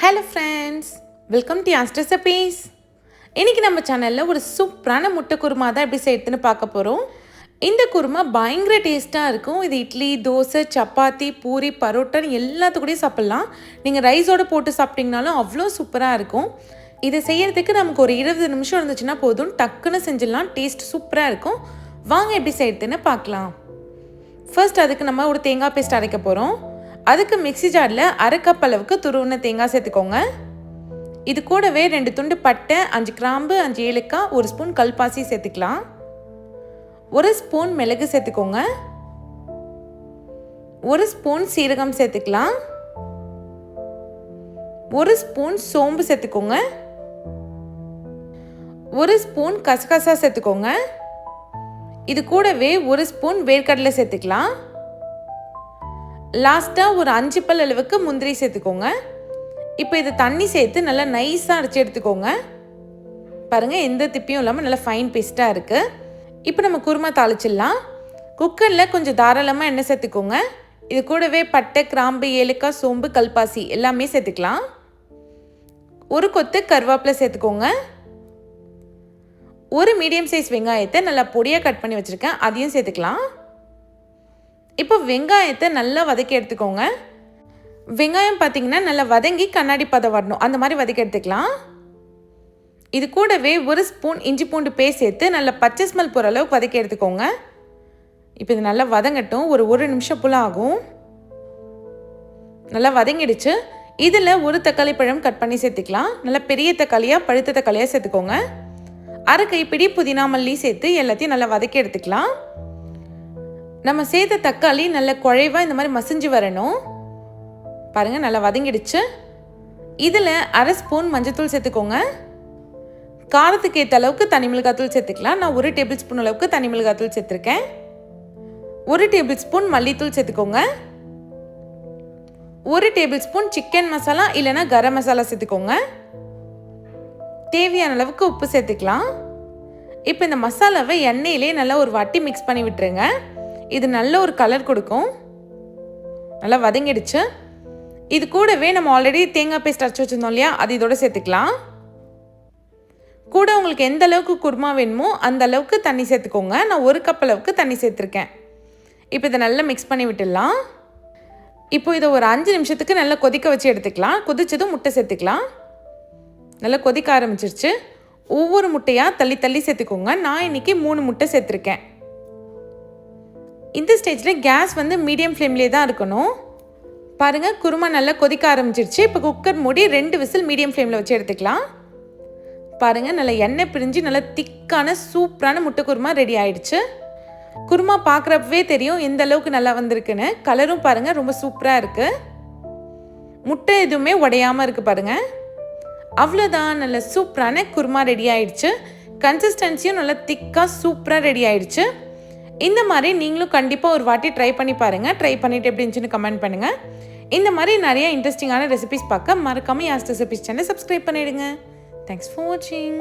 Hello friends welcome to Yas recipes இன்றைக்கி நம்ம சேனலில் ஒரு சூப்பரான முட்டை குருமா தான் எப்படி செய்யறதுன்னு பார்க்க போகிறோம் இந்த குருமா பயங்கர டேஸ்ட்டாக இருக்கும். இது இட்லி தோசை சப்பாத்தி பூரி பரோட்டான்னு எல்லாத்துக்கூடயும் சாப்பிட்லாம். நீங்கள் ரைஸோடு போட்டு சாப்பிட்டிங்கனாலும் அவ்வளோ சூப்பராக இருக்கும். இதை செய்கிறதுக்கு நமக்கு ஒரு இருபது நிமிஷம் இருந்துச்சுன்னா போதும். டக்குன்னு செஞ்சிடலாம். டேஸ்ட் சூப்பராக இருக்கும். வாங்க எப்படி செய்யறதுன்னு பார்க்கலாம். ஃபர்ஸ்ட் அதுக்கு நம்ம ஒரு தேங்காய் பேஸ்ட் அரைக்க போகிறோம் அதுக்கு மிக்ஸி ஜாரில் அரை கப் அளவுக்கு துருவின தேங்காய் சேர்த்துக்கோங்க. இது கூடவே ரெண்டு துண்டு பட்டை அஞ்சு கிராம்பு அஞ்சு ஏலக்காய் ஒரு ஸ்பூன் கல்பாசி சேர்த்துக்கலாம். ஒரு ஸ்பூன் மிளகு சேர்த்துக்கோங்க. ஒரு ஸ்பூன் சீரகம் சேர்த்துக்கலாம். ஒரு ஸ்பூன் சோம்பு சேர்த்துக்கோங்க. ஒரு ஸ்பூன் கசகசா சேர்த்துக்கோங்க. இது கூடவே ஒரு ஸ்பூன் வேர்க்கடலை சேர்த்துக்கலாம். லாஸ்ட்டாக ஒரு அஞ்சு பல் அளவுக்கு முந்திரி சேர்த்துக்கோங்க. இப்போ இதை தண்ணி சேர்த்து நல்லா நைஸாக அரைச்சி எடுத்துக்கோங்க. பாருங்கள் எந்த திப்பியும் இல்லாமல் நல்லா ஃபைன் பேஸ்ட்டாக இருக்குது இப்போ நம்ம குருமா தாளிச்சிடலாம். குக்கரில் கொஞ்சம் தாராளமாக எண்ணெய் சேர்த்துக்கோங்க. இது கூடவே பட்டை கிராம்பு ஏலக்காய் சோம்பு கல்பாசி எல்லாமே சேர்த்துக்கலாம். ஒரு கொத்து கருவேப்பிலை சேர்த்துக்கோங்க. ஒரு மீடியம் சைஸ் வெங்காயத்தை நல்லா பொடியாக கட் பண்ணி வச்சுருக்கேன் அதையும் சேர்த்துக்கலாம். இப்போ வெங்காயத்தை நல்லா வதக்கி எடுத்துக்கோங்க. வெங்காயம் பார்த்தீங்கன்னா நல்லா வதங்கி கண்ணாடி பதம் வரணும். அந்த மாதிரி வதக்கி எடுத்துக்கலாம். இது கூடவே ஒரு ஸ்பூன் இஞ்சி பூண்டு பேஸ்ட் சேர்த்து நல்லா பச்சை ஸ்மெல் போகிற அளவுக்கு வதக்கி எடுத்துக்கோங்க. இப்போ இது நல்லா வதங்கட்டும். ஒரு ஒரு நிமிஷம் போல் ஆகும். நல்லா வதங்கிடுச்சு. இதில் ஒரு தக்காளி பழம் கட் பண்ணி சேர்த்துக்கலாம். நல்லா பெரிய தக்காளியாக பழுத்த தக்காளியாக சேர்த்துக்கோங்க. அரை கைப்பிடி புதினா மல்லி சேர்த்து எல்லாத்தையும் நல்லா வதக்கி எடுத்துக்கலாம். நம்ம சேர்த்த தக்காளி நல்ல குழைவாக இந்த மாதிரி மசிஞ்சு வரணும். பாருங்கள் நல்லா வதங்கிடுச்சு. இதில் அரை ஸ்பூன் மஞ்சத்தூள் சேர்த்துக்கோங்க. காரத்துக்கு ஏற்ற அளவுக்கு தனி மிளகாத்தூள் சேர்த்துக்கலாம். நான் ஒரு டேபிள் ஸ்பூன் அளவுக்கு தனி மிளகாத்தூள் சேர்த்துருக்கேன். ஒரு டேபிள் ஸ்பூன் மல்லித்தூள் சேர்த்துக்கோங்க. ஒரு டேபிள் ஸ்பூன் சிக்கன் மசாலா இல்லைன்னா கரம் மசாலா சேர்த்துக்கோங்க. தேவையான அளவுக்கு உப்பு சேர்த்துக்கலாம். இப்போ இந்த மசாலாவை எண்ணெயிலே நல்லா ஒரு வாட்டி மிக்ஸ் பண்ணி விட்டுருங்க. இது நல்ல ஒரு கலர் கொடுக்கும். நல்லா வதங்கிடுச்சு. இது கூடவே நம்ம ஆல்ரெடி தேங்காய் பேஸ்ட் அரைச்சி வச்சுருந்தோம் இல்லையா? அது இதோட சேர்த்துக்கலாம். கூட உங்களுக்கு எந்த அளவுக்கு குருமா வேணுமோ அந்த அளவுக்கு தண்ணி சேர்த்துக்கோங்க. நான் ஒரு கப் அளவுக்கு தண்ணி சேர்த்துருக்கேன். இப்போ இதை நல்லா மிக்ஸ் பண்ணி விட்டுடலாம். இப்போ இதை ஒரு அஞ்சு நிமிஷத்துக்கு நல்லா கொதிக்க வச்சு எடுத்துக்கலாம். கொதிச்சதும் முட்டை சேர்த்துக்கலாம். நல்லா கொதிக்க ஆரம்பிச்சிருச்சு. ஒவ்வொரு முட்டையாக தள்ளி தள்ளி சேர்த்துக்கோங்க. நான் இன்றைக்கி மூணு முட்டை சேர்த்துருக்கேன். இந்த ஸ்டேஜில் கேஸ் வந்து மீடியம் ஃப்ளேம்லேயே தான் இருக்கணும். பாருங்கள் குருமா நல்லா கொதிக்க ஆரம்பிச்சிருச்சு. இப்போ குக்கர் மூடி ரெண்டு விசில் மீடியம் ஃப்ளேமில் வச்சு எடுத்துக்கலாம். பாருங்கள் நல்லா எண்ணெய் பிரிஞ்சு நல்லா திக்கான சூப்பரான முட்டை குருமா ரெடி ஆயிடுச்சு. குருமா பார்க்குறப்பவே தெரியும் எந்த அளவுக்கு நல்லா வந்திருக்குன்னு. கலரும் பாருங்கள் ரொம்ப சூப்பராக இருக்குது முட்டை எதுவுமே உடையாமல் இருக்குது பாருங்கள் அவ்வளோதான் நல்ல சூப்பரான குருமா ரெடி ஆயிடுச்சு. கன்சிஸ்டன்சியும் நல்லா திக்காக சூப்பராக ரெடி ஆயிடுச்சு. இந்த மாதிரி நீங்களும் கண்டிப்பாக ஒரு வாட்டி ட்ரை பண்ணி பாருங்கள் ட்ரை பண்ணிவிட்டு எப்படி இருந்துச்சுன்னு கமெண்ட் பண்ணுங்கள் இந்த மாதிரி நிறைய இன்ட்ரெஸ்டிங்கான ரெசிபிஸ் பார்க்க மறக்காமல் யாஸ் ரெசிபிஸ் சேனல் சப்ஸ்கிரைப் பண்ணிவிடுங்க தேங்க்ஸ் ஃபார் வாட்சிங்